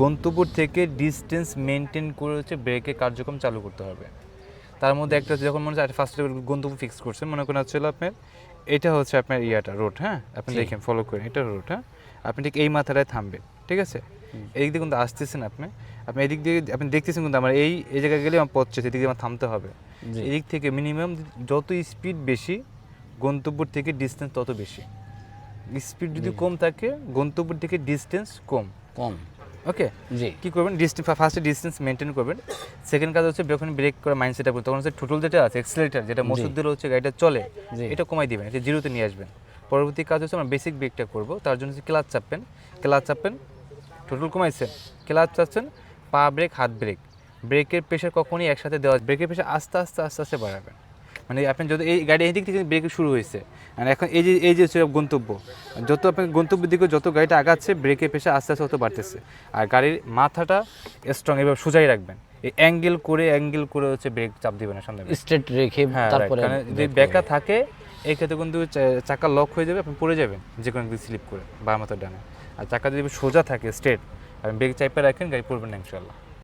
গন্তব্য থেকে distance maintain করে হচ্ছে ব্রেকের কার্যক্রম চালু করতে হবে। তার মধ্যে একটা হচ্ছে যখন মনে হচ্ছে ফার্স্ট গন্তব্য ফিক্স করছেন মনে করেন হচ্ছে আপনার এটা হচ্ছে আপনার ইয়াটা রোড হ্যাঁ? আপনি দেখেন ফলো করেন এটা রোড হ্যাঁ? আপনি ঠিক এই মাথাটায় থামবেন ঠিক আছে? এই দিক দিয়ে কিন্তু আসতেছেন আপনি আপনি এদিক দিয়ে আপনি দেখতেছেন কিন্তু আমার এই এই জায়গায় গেলে আমার পথ চেয়েছে এদিক দিয়ে আমার থামতে হবে। এদিক থেকে মিনিমাম যত স্পিড বেশি গন্তব্য থেকে ডিস্টেন্স তত বেশি। স্পিড যদি কম থাকে গন্তব্য থেকে ডিস্টেন্স কম। কম। ওকে জি। কি করবেন? ডিস্টেন্স ফার্স্টে ডিস্টেন্স মেনটেন করবেন। সেকেন্ড কাজ হচ্ছে যখন ব্রেক করা মাইন্ড সেট তখন হচ্ছে টোটাল যেটা আছে এক্সেলেটার যেটা মসুর দিলে হচ্ছে গাড়িটা চলে। এটা কমাই দিবেন এটা জিরোতে নিয়ে আসবেন। পরবর্তী কাজ হচ্ছে আমরা বেসিক ব্রেকটা করব তার জন্য হচ্ছে ক্লাচ চাপবেন। ক্লাচ চাপবেন টোটাল কমাইছেন। ক্লাচ চাচ্ছেন পা ব্রেক হাত ব্রেক ব্রেকের প্রেশার কখনই একসাথে দেওয়া ব্রেকের প্রেশার আস্তে আস্তে আস্তে আস্তে বাড়াবেন। মানে আপনি যদি এই গাড়ি এই দিক থেকে ব্রেক শুরু হয়েছে। আর এখন এই যে এই যে হচ্ছে গন্তব্য যত আপনি গন্তব্যের দিকে যত গাড়িটা আগাচ্ছে ব্রেকের প্রেশার আস্তে আস্তে তত বাড়তেছে। আর গাড়ির মাথাটা স্ট্রং এবার সোজাই রাখবেন। এই অ্যাঙ্গেল করে অ্যাঙ্গেল করে হচ্ছে ব্রেক চাপ দিবেন না সামনে স্ট্রেট রেখে হ্যাঁ তারপরে যদি ব্যাকা থাকে এই ক্ষেত্রে কিন্তু চাকা লক হয়ে যাবে আপনি পড়ে যাবেন যে কোনো একদিন স্লিপ করে বা মাথার ডানে। আর চাকা যদি সোজা থাকে স্ট্রেট আপনি ব্রেক চাইপে রাখেন গাড়ি পড়বেন না ইনশাল্লাহ